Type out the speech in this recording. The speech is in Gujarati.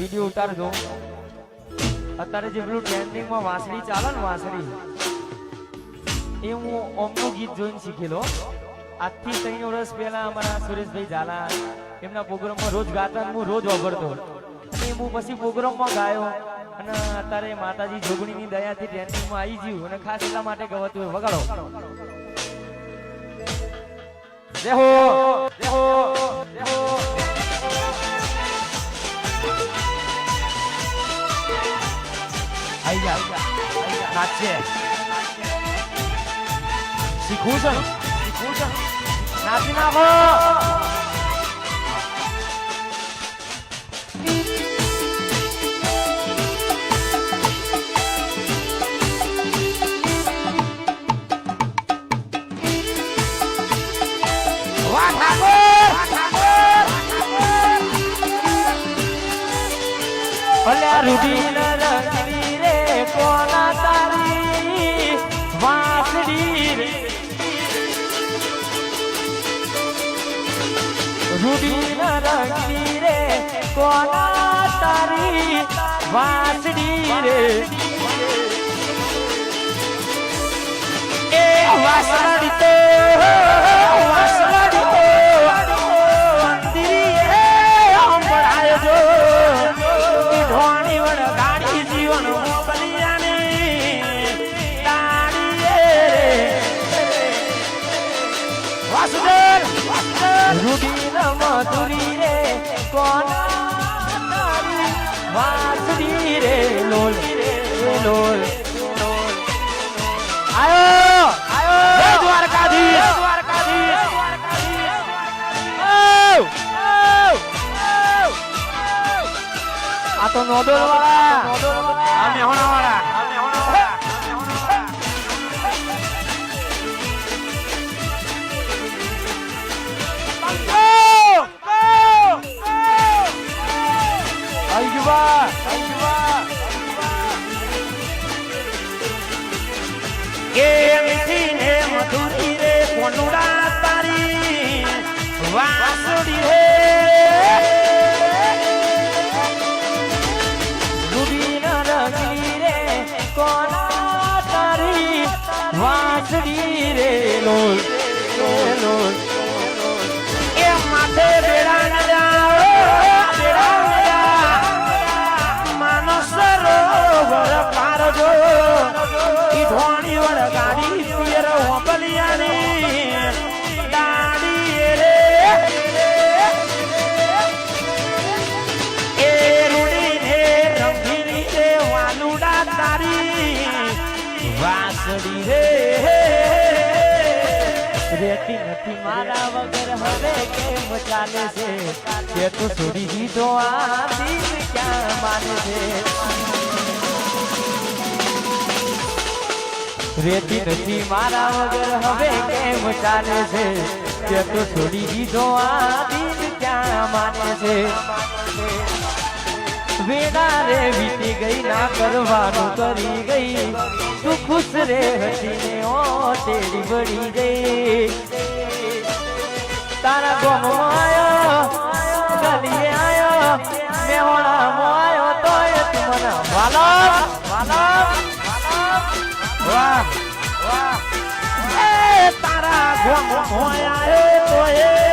વીડિયો ઉતારજો અત્યારે જે પેલું ટ્રેન્ડિંગમાં વાંસળી ચાલે ને વાંસળી, એ હું ઓમનું ગીત જોઈને શીખેલો. આજથી ત્રણ વર્ષ પહેલા અમારા સુરેશભાઈ ઝાલા એમના પ્રોગ્રામમાં રોજ ગાતા હું રોજ વાપરતો. અને હું પછી પ્રોગ્રામમાં ગાયો. અને અત્યારે માતાજી જોગણીની દયાથી ટ્રેન્ડિંગમાં આવી ગયું અને ખાસ એટલા માટે ગવતું વગાડો. જય હો! આઈ જા નાચે શીખવું છે? શીખવું છે? નાચી નાખો રૂડી કોના તારી વાંસળી રે? રૂડી રંગની રે કોના તારી વાસડી રે? રૂડી મધુરી રે કોણ વાસડી રે લોલ લોલ. આયો આયો. જય દ્વારકાધીશ. દ્વારકાધીશ. ઓ આ તો નોડોલ વાળા આ મેહોણા વાળા આ મેહોણા વાળા આયુબા કે મીઠી ને મધુરી રે કોનુડા તારી વાસુડી રે વાસડી રે લોલ લોલ તારી વાસડી રે રેતી નથી મારા વગર હવે કેમ ચાલે છે તે તો છોડી દીધો આ દિલ ક્યાં માને છે રેતી નથી મારા વગર હવે કેમ ચાલે છે તે તો છોડી દીધો આ દિલ ક્યાં માને છે વેડા રે વીતી ગઈ, ના કરવાનું કરી ગઈ. તું ખુશ રે હતી ને ઓ, તેરી બળી ગઈ. તારા ગોમો આયો, ગલીએ આયો મેહોણા મો આયો, તોય તું મને વાલો વાલો વાહ. વાહ એ તારા ગોમો આયો તોય.